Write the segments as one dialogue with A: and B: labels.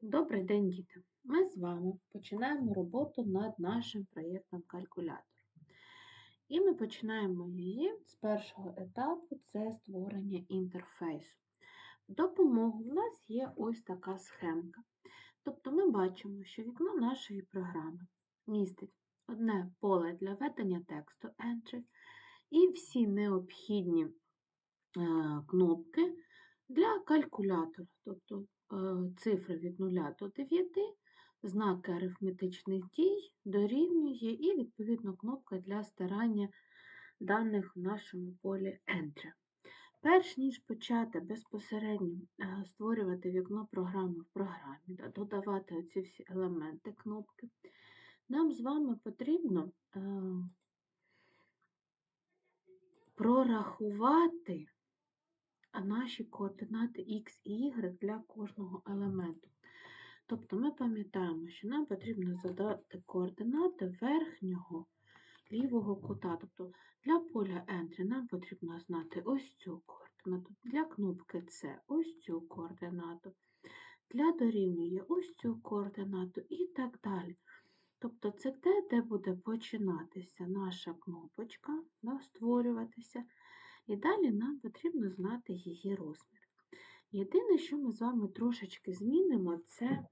A: Добрий день, діти! Ми з вами починаємо роботу над нашим проєктом калькулятор. І ми починаємо її з першого етапу це створення інтерфейсу. Допомогу в нас є ось така схемка. Тобто ми бачимо, що вікно нашої програми містить одне поле для введення тексту Entry і всі необхідні е, кнопки для калькулятора. Тобто цифри від 0 до 9, знаки арифметичних дій дорівнює і, відповідно, кнопка для старання даних в нашому полі Enter. Перш ніж почати безпосередньо е, створювати вікно програми в програмі, додавати оці всі елементи кнопки, нам з вами потрібно е, прорахувати наші координати X і Y для кожного елементу. Тобто ми пам'ятаємо, що нам потрібно задати координати верхнього лівого кута. Тобто для поля Entry нам потрібно знати ось цю координату, для кнопки C ось цю координату, для дорівнює ось цю координату і так далі. Тобто це те, де буде починатися наша кнопочка, да, створюватися. І далі нам потрібно знати її розмір. Єдине, що ми з вами трошечки змінимо, це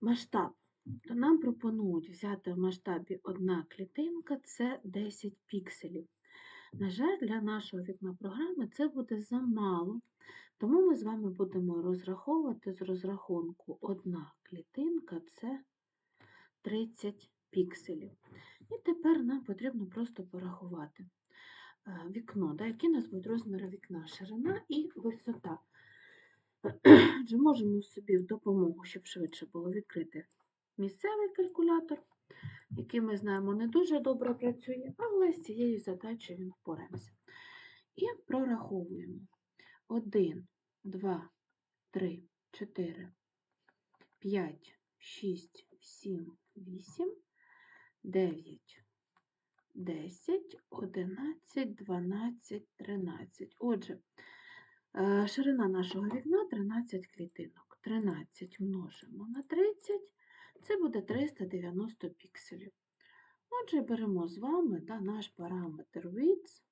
A: масштаб. То нам пропонують взяти в масштабі одна клітинка це 10 пікселів. На жаль, для нашого вікна програми це буде замало, тому ми з вами будемо розраховувати з розрахунку одна клітинка це 30 пікселів. І тепер нам потрібно просто порахувати. Е, вікно, да, які нас будуть розміри вікна, ширина і висота. Отже, можемо собі в допомогу, щоб швидше було відкрити місцевий калькулятор, який ми знаємо не дуже добре працює, але з цією задачею він впораємося. І прораховуємо 1, 2, 3, 4, 5, 6, 7, 8, 9, 10, 11, 12, 13. Отже, е, ширина нашого вікна 13 клітинок. 13 множимо на 30, це буде 390 пікселів. Отже, беремо з вами да, наш параметр width,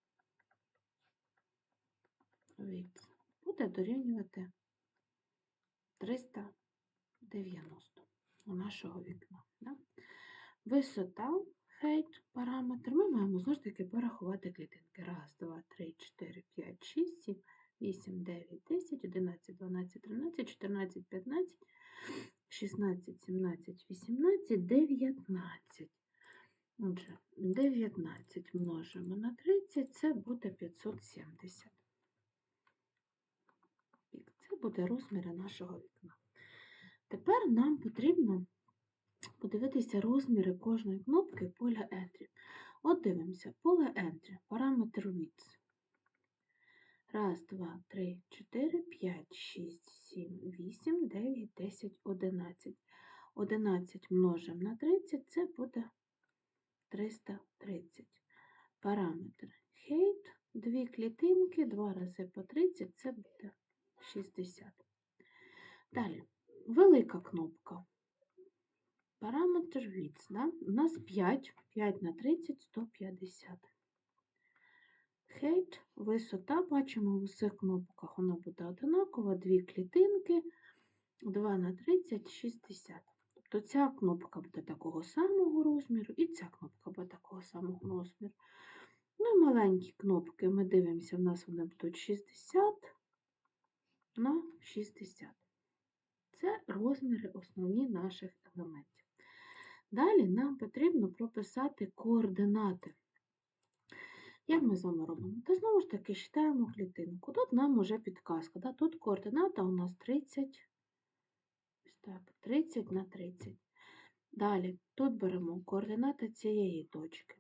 A: width буде дорівнювати 390 у нашого вікна. Да? Висота height параметр, ми маємо знову ж таки порахувати клітинки. Раз, два, три, чотири, п'ять, шість, сім, вісім, дев'ять, десять, одинадцять, дванадцять, тринадцять, чотирнадцять, п'ятнадцять, шістнадцять, сімнадцять, вісімнадцять, дев'ятнадцять. Отже, 19 множимо на 30, це буде 570. Це буде розміри нашого вікна. Тепер нам потрібно подивитися розміри кожної кнопки поля Entry. От дивимося, поле Entry, параметр width. Раз, два, три, чотири, п'ять, шість, сім, вісім, дев'ять, десять, одинадцять. 11 множимо на 30, це буде 330. Параметр height, дві клітинки, два рази по 30, це буде 60. Далі, велика кнопка. Параметр да? у нас 5, 5 на 30, 150. Height, висота, бачимо, в усіх кнопках вона буде одинакова, дві клітинки, 2 на 30, 60. Тобто ця кнопка буде такого самого розміру, і ця кнопка буде такого самого розміру. Ну і маленькі кнопки, ми дивимося, в нас вони будуть 60 на 60. Це розміри основні наших елементів. Далі нам потрібно прописати координати. Як ми з вами робимо? Та знову ж таки читаємо клітинку. Тут нам уже підказка. Да? Тут координата у нас 30, так, 30 на 30. Далі тут беремо координати цієї точки.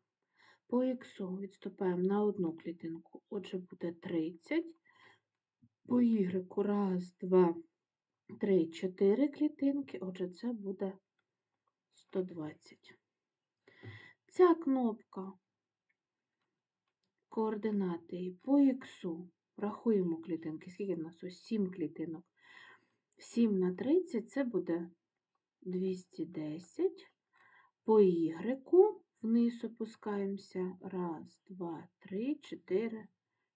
A: По х відступаємо на одну клітинку, отже, буде 30. По y раз, два, три, чотири клітинки, отже, це буде 120. Ця кнопка координати по х, рахуємо клітинки, скільки в нас ось 7 клітинок. 7 на 30 це буде 210. По Y вниз опускаємося. Раз, два, три, чотири.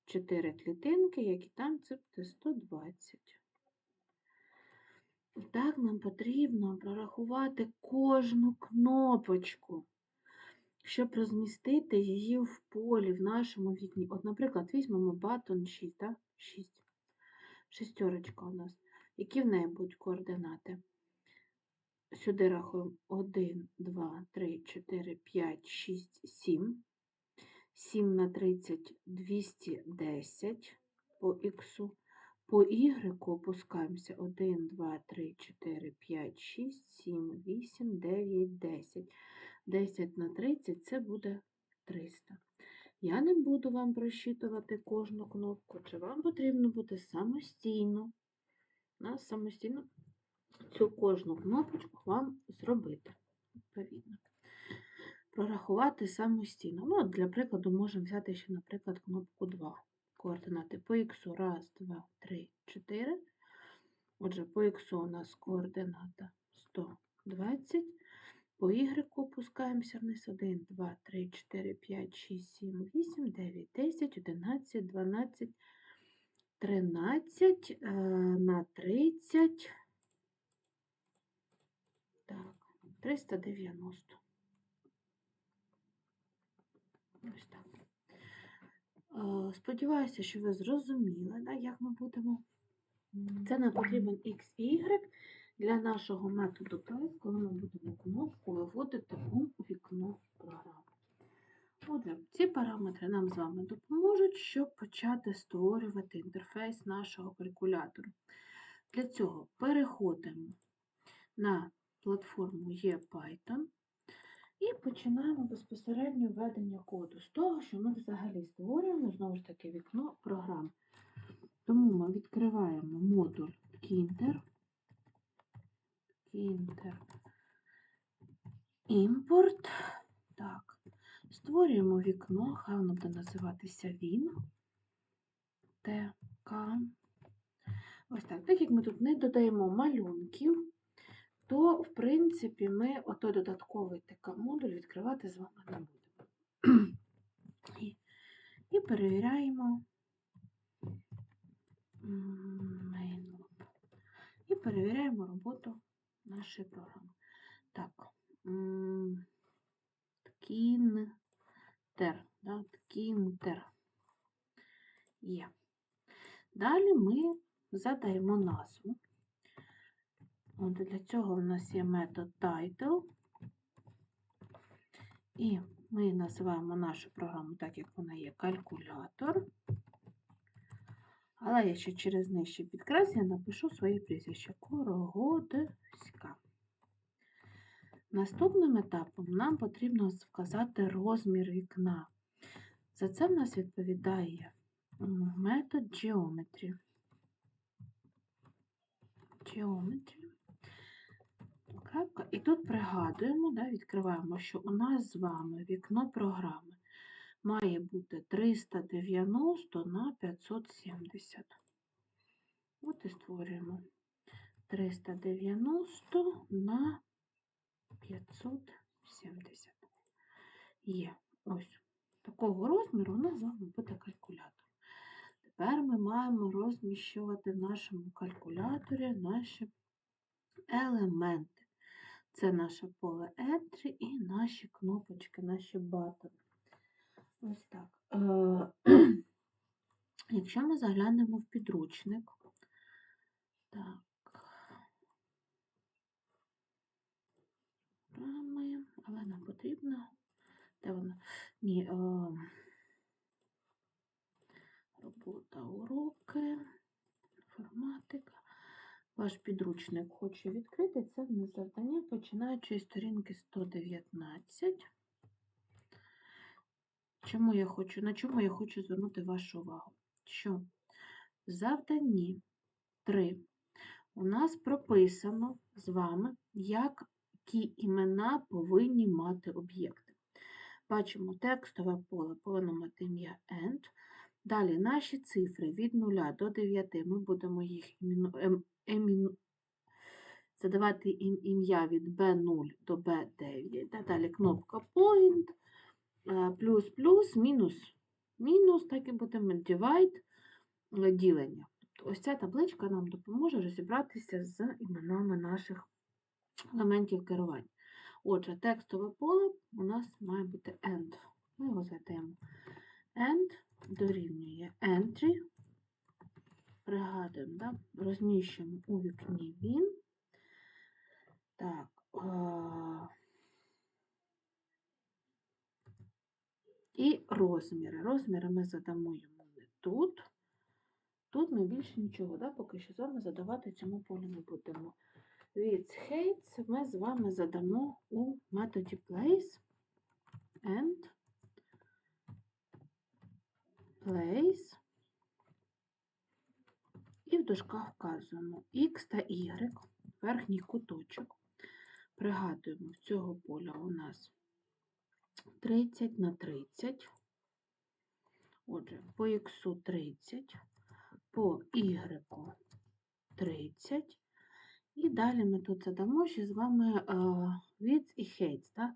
A: Чотири клітинки, як і там, це буде 120. Так нам потрібно прорахувати кожну кнопочку, щоб розмістити її в полі в нашому вікні. От, наприклад, візьмемо батон 6, так? 6. Шестерочка у нас. Які в неї будуть координати? Сюди рахуємо 1, 2, 3, 4, 5, 6, 7. 7 на 30 210 по х. По y опускаємося 1, 2, 3, 4, 5, 6, 7, 8, 9, 10. 10 на 30 це буде 300. Я не буду вам просчитувати кожну кнопку, чи вам потрібно буде самостійно, на самостійно цю кожну кнопочку вам зробити. Відповідно. Прорахувати самостійно. Ну, для прикладу, можемо взяти ще, наприклад, кнопку 2. Координати по х 1, 2, 3, 4. Отже, по х у нас координата 120. По y опускаємося вниз 1, 2, 3, 4, 5, 6, 7, 8, 9, 10, 11, 12, 13 е, на 30. Так, 390. Ось так. Е, Сподіваюся, що ви зрозуміли, да, як ми будемо. Це нам потрібен X Y для нашого методу тест, коли ми будемо кнопку виводити у вікно програми. Отже, ці параметри нам з вами допоможуть, щоб почати створювати інтерфейс нашого калькулятору. Для цього переходимо на платформу ePython і починаємо безпосередньо введення коду з того, що ми взагалі створюємо, знову ж таки, вікно програм. Тому ми відкриваємо модуль Kinter, Kinter Import. Так, створюємо вікно, хай воно буде називатися Він. ТК. Ось так. Так як ми тут не додаємо малюнків, то, в принципі, ми отой додатковий ТК-модуль відкривати з вами не будемо. І, і перевіряємо м, Mainloop. І перевіряємо роботу нашої програми. Так, Кінтер. Да. Є. Далі ми задаємо назву. От для цього в нас є метод title. І ми називаємо нашу програму так, як вона є калькулятор. Але я ще через нижче підкреслення напишу своє прізвище Корогодська. Наступним етапом нам потрібно вказати розмір вікна. За це в нас відповідає метод Geometry. Geometry. Крапка. І тут пригадуємо, да, відкриваємо, що у нас з вами вікно програми має бути 390 на 570. От і створюємо 390 на 570. Є. Ось. Такого розміру у нас з вами буде калькулятор. Тепер ми маємо розміщувати в нашому калькуляторі наші елементи. Це наше поле Entry і наші кнопочки, наші батони. Ось так. Е, Якщо ми заглянемо в підручник, так, але нам потрібно, де вона? Ні, е, робота, уроки, інформатика. Ваш підручник хочу відкрити. Це в нас завдання, починаючи з сторінки 119. Чому я хочу, на чому я хочу звернути вашу увагу? Що в завданні 3 у нас прописано з вами, які імена повинні мати об'єкти. Бачимо, текстове поле повинно мати ім'я AND. Далі наші цифри від 0 до 9 ми будемо їх іміну- ем- задавати їм ім'я від B0 до B9. Далі кнопка Point, е, плюс, плюс, мінус, мінус, так і будемо divide, е, ділення. Тобто ось ця табличка нам допоможе розібратися з іменами наших елементів керування. Отже, текстове поле у нас має бути end. Ми його зайдемо. End дорівнює entry. Пригадуємо, да? Розміщуємо у вікні він. Так. І розміри. Розміри ми задамо йому не тут. Тут ми більше нічого, да? поки що з вами задавати цьому полю не будемо. With heights ми з вами задамо у методі place and place. І в дужках вказуємо X та Y, верхній куточок. Пригадуємо, з цього поля у нас 30 на 30. Отже, по X 30, по Y 30. І далі ми тут задамо ще з вами е, width і да?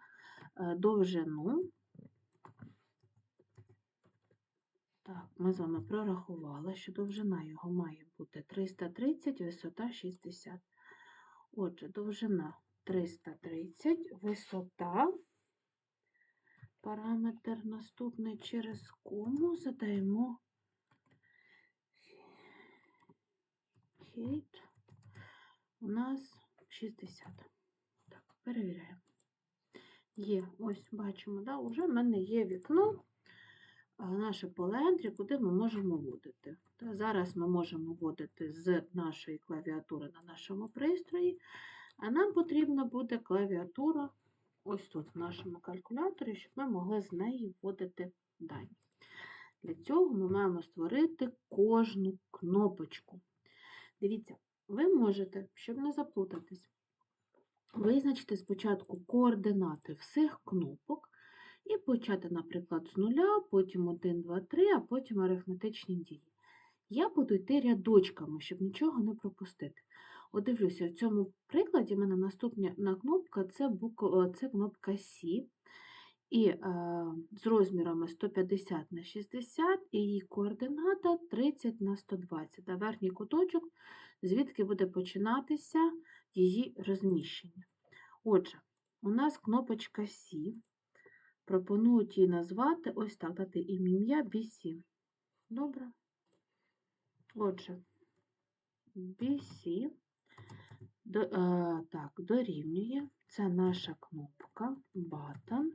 A: Е, довжину. Так, ми з вами прорахували, що довжина його має бути 330, висота 60. Отже, довжина 330, висота. Параметр наступний через кому задаємо height у нас 60. Так, перевіряємо. Є, ось бачимо, да, вже в мене є вікно, наше поле Entry, куди ми можемо вводити. Та зараз ми можемо вводити з нашої клавіатури на нашому пристрої, а нам потрібна буде клавіатура ось тут, в нашому калькуляторі, щоб ми могли з неї вводити дані. Для цього ми маємо створити кожну кнопочку. Дивіться, ви можете, щоб не заплутатись, визначити спочатку координати всіх кнопок і почати, наприклад, з нуля, потім 1, 2, 3, а потім арифметичні дії. Я буду йти рядочками, щоб нічого не пропустити. От дивлюся, в цьому прикладі в мене наступна кнопка це, буква, це кнопка C. І е, з розмірами 150 на 60, і її координата 30 на 120. Та верхній куточок, звідки буде починатися її розміщення. Отже, у нас кнопочка C. Пропонують її назвати ось так, дати ім'я BC. Добре. Отже, BC до, е, так, дорівнює. Це наша кнопка Button,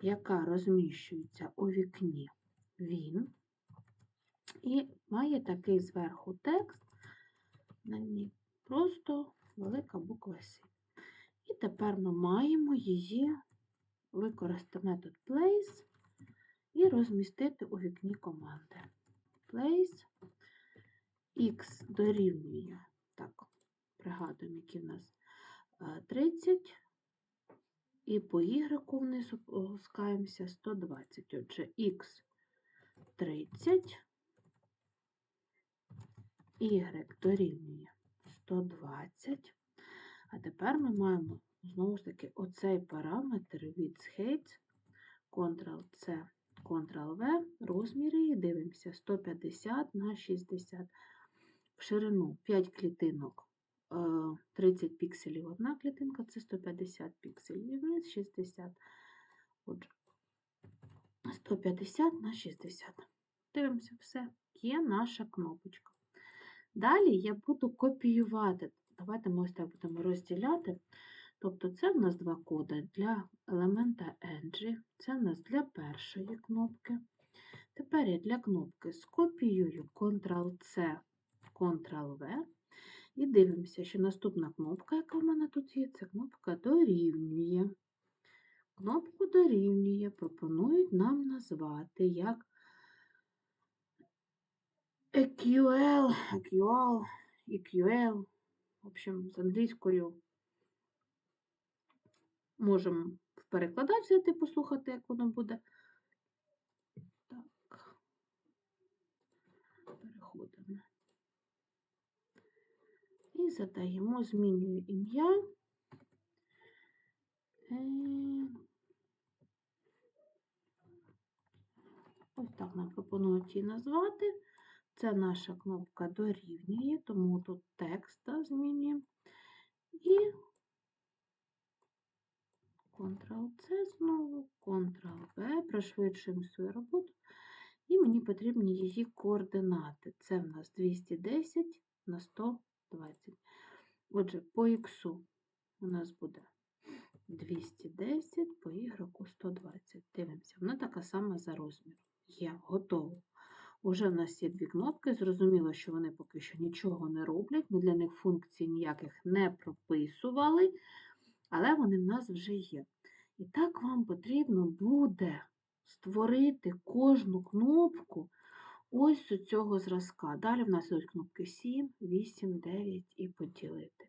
A: яка розміщується у вікні Він і має такий зверху текст, на ній просто велика буква С. І тепер ми маємо її використати метод place і розмістити у вікні команди. Place x дорівнює, так, пригадуємо, які в нас е, 30, і по y вниз опускаємося 120. Отже, x 30, y дорівнює 120. А тепер ми маємо знову ж таки оцей параметр від height, Ctrl-C, Ctrl-V, розміри і дивимося 150 на 60. В ширину 5 клітинок, 30 пікселів одна клітинка, це 150 пікселів, і вниз 60. Отже, 150 на 60. Дивимося, все, є наша кнопочка. Далі я буду копіювати. Давайте ми ось так будемо розділяти. Тобто це в нас два коди для елемента Entry, це в нас для першої кнопки. Тепер я для кнопки скопіюю Ctrl-C, Ctrl-V і дивимося, що наступна кнопка, яка в мене тут є, це кнопка дорівнює. Кнопку дорівнює, пропонують нам назвати як EQL, EQL, EQL. В общем, з англійською можемо в перекладач взяти, послухати, як воно буде. Так, переходимо. І задаємо, змінюю ім'я. Е, Ось так нам пропонують її назвати. Це наша кнопка дорівнює, тому тут текст змінюємо. І Ctrl-C знову, Ctrl-V, пришвидшуємо свою роботу. І мені потрібні її координати. Це в нас 210 на 120. Отже, по Х у нас буде 210, по Y 120. Дивимося, вона така сама за розміром. Є, готово. Уже в нас є дві кнопки. Зрозуміло, що вони поки що нічого не роблять. Ми для них функцій ніяких не прописували, але вони в нас вже є. І так вам потрібно буде створити кожну кнопку ось з цього зразка. Далі в нас ось кнопки 7, 8, 9 і поділити.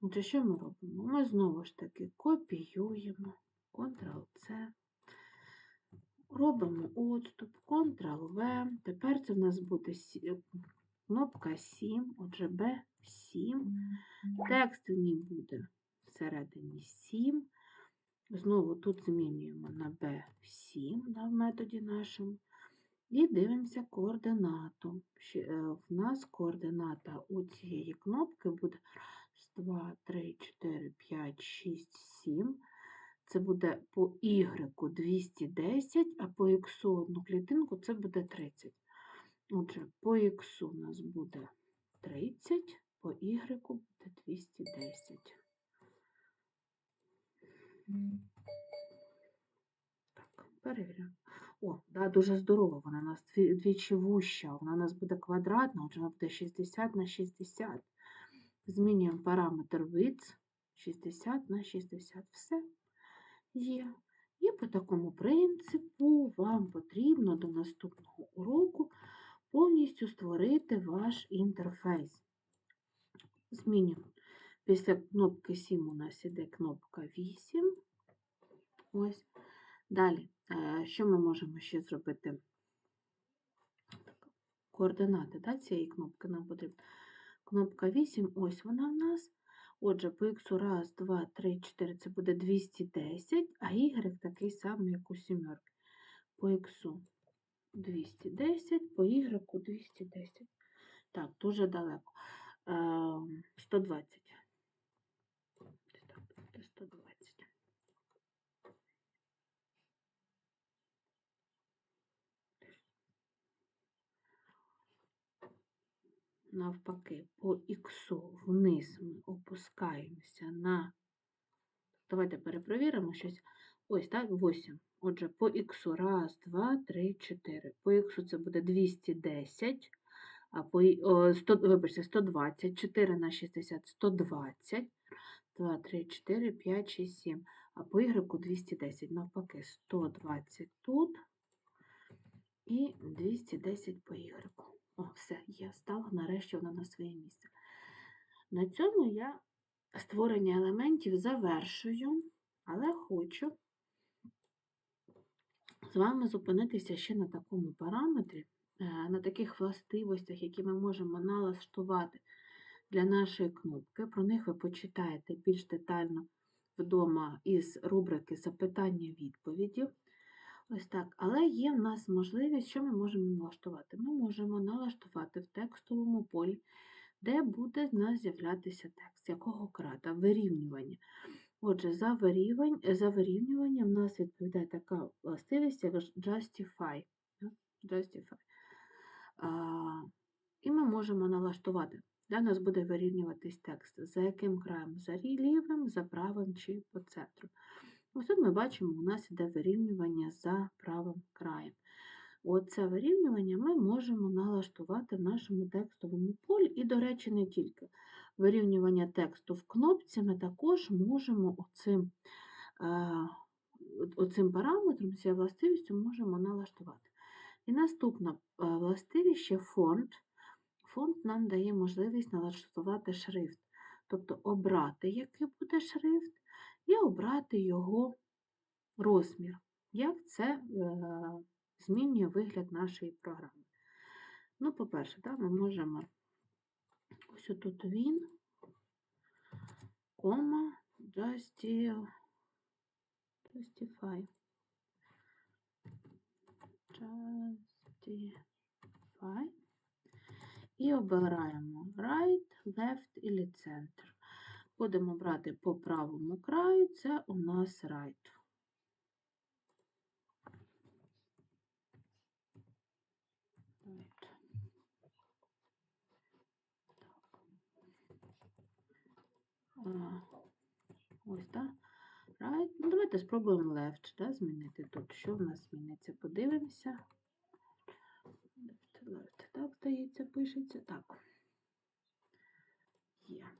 A: Отже, що ми робимо? Ми знову ж таки копіюємо, Ctrl-C, робимо отступ, Ctrl-V. Тепер це в нас буде кнопка 7, отже, B7. Текст в ній буде всередині 7. Знову тут змінюємо на B7 да, в методі нашому. І дивимося координату. Е, В нас координата у цієї кнопки буде 2, 3, 4, 5, 6, 7. Це буде по Y 210, а по X одну клітинку це буде 30. Отже, по X у нас буде 30, по Y буде 210. Так, перевіряємо. О, да, дуже здорово. Вона у нас двічі вуща. Вона у нас буде квадратна, отже, вона буде 60 на 60. Змінюємо параметр width 60 на 60. Все є. І по такому принципу вам потрібно до наступного уроку повністю створити ваш інтерфейс. Змінюємо. Після кнопки 7 у нас іде кнопка 8. Ось. Далі, що ми можемо ще зробити? Координати да, цієї кнопки нам потрібно. Кнопка 8, ось вона в нас. Отже, по X 1, 2, 3, 4 це буде 210, а Y такий самий, як у сімерки. По X 210, по Y 210. Так, дуже далеко. Е, 120. Десь так, буде 120. Навпаки, по х вниз ми опускаємося на. Давайте перепровіримо щось. Ось так, 8. Отже, по х раз, 2, 3, 4. По х це буде 210, а по о, 100, вибачте, 120, 4 на 60, 120, 2, 3, 4, 5, 6, 7. А по y 210. Навпаки, 120 тут і 210 по y. О, все, я стала нарешті вона на своє місце. На цьому я створення елементів завершую, але хочу з вами зупинитися ще на такому параметрі, е, на таких властивостях, які ми можемо налаштувати для нашої кнопки. Про них ви почитаєте більш детально вдома із рубрики запитання-відповіді. Ось так. Але є в нас можливість, що ми можемо налаштувати. Ми можемо налаштувати в текстовому полі, де буде в нас з'являтися текст, якого крата, вирівнювання. Отже, за вирівнювання, за вирівнювання в нас відповідає така властивість, як justify. justify. А, і ми можемо налаштувати. Де в нас буде вирівнюватись текст, за яким краєм? За лівим, за правим чи по центру. Ось тут ми бачимо, у нас іде вирівнювання за правим краєм. Оце вирівнювання ми можемо налаштувати в нашому текстовому полі. І, до речі, не тільки вирівнювання тексту в кнопці ми також можемо оцим, е, оцим параметром, цією властивістю можемо налаштувати. І наступна е, властивість ще фонд. Фонд нам дає можливість налаштувати шрифт, тобто обрати, який буде шрифт, і обрати його розмір, як це е, змінює вигляд нашої програми. Ну, по-перше, да, ми можемо ось тут він, кома, justify. Justify. Justify. І обираємо right, left і центр. Будемо брати по правому краю, це у нас right. Ось, так. Right. Ну, давайте спробуємо left, да, змінити тут. Що в нас зміниться? Подивимося. Left, left. Так, здається, пишеться. Так. Є.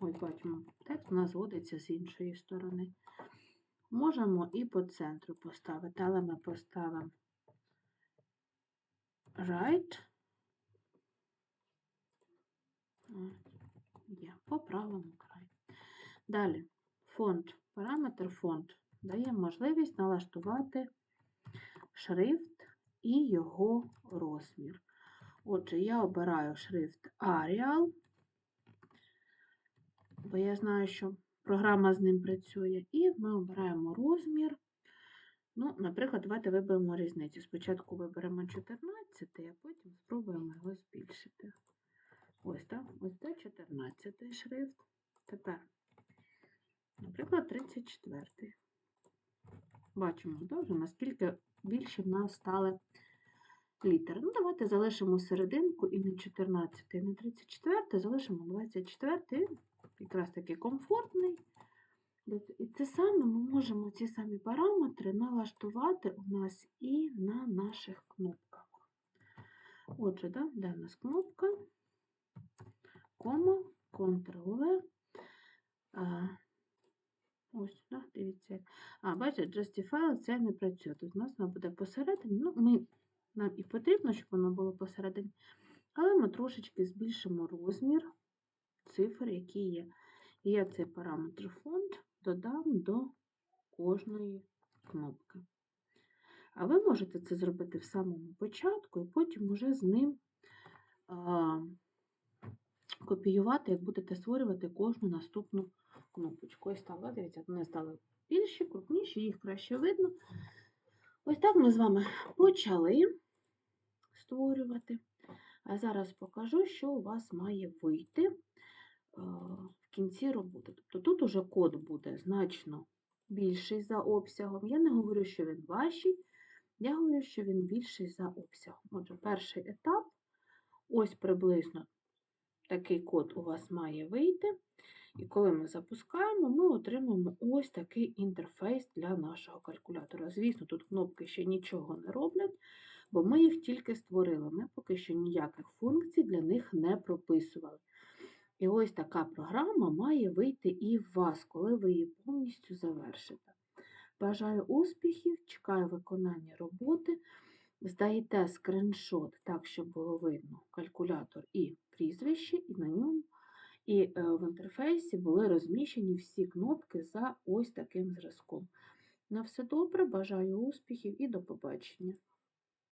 A: Ось бачимо, текст у нас зводиться з іншої сторони. Можемо і по центру поставити, але ми поставимо right. Є, по правому краю. Далі, фонд, параметр фонд дає можливість налаштувати шрифт і його розмір. Отже, я обираю шрифт Arial, бо я знаю, що програма з ним працює, і ми обираємо розмір. Ну, наприклад, давайте виберемо різницю. Спочатку виберемо 14, а потім спробуємо його збільшити. Ось так, ось це 14 шрифт. Тепер, наприклад, 34. Бачимо, вже наскільки більше в нас стали літери. Ну, давайте залишимо серединку і не 14, і не 34, залишимо 24. Якраз таки комфортний. І це саме ми можемо ці самі параметри налаштувати у нас і на наших кнопках. Отже, да, де в нас кнопка, кома, Ctrl-V. Ось, да, дивіться. А, бачите, Justify це не працює. Тут у нас воно буде посередині. Ну, ми, Нам і потрібно, щоб воно було посередині, але ми трошечки збільшимо розмір цифр, які є. І я цей параметр фонд додам до кожної кнопки. А ви можете це зробити в самому початку і потім уже з ним а, копіювати, як будете створювати кожну наступну кнопочку. Ось так, дивіться, вони стали більші, крупніші, їх краще видно. Ось так ми з вами почали створювати. А зараз покажу, що у вас має вийти в кінці роботи. Тобто тут уже код буде значно більший за обсягом. Я не говорю, що він важчий, я говорю, що він більший за обсягом. Отже, перший етап, ось приблизно такий код у вас має вийти. І коли ми запускаємо, ми отримаємо ось такий інтерфейс для нашого калькулятора. Звісно, тут кнопки ще нічого не роблять, бо ми їх тільки створили. Ми поки що ніяких функцій для них не прописували. І ось така програма має вийти і в вас, коли ви її повністю завершите. Бажаю успіхів, чекаю виконання роботи. Здаєте скриншот так, щоб було видно калькулятор і прізвище, і на ньому, і е, в інтерфейсі були розміщені всі кнопки за ось таким зразком. На все добре, бажаю успіхів і до побачення!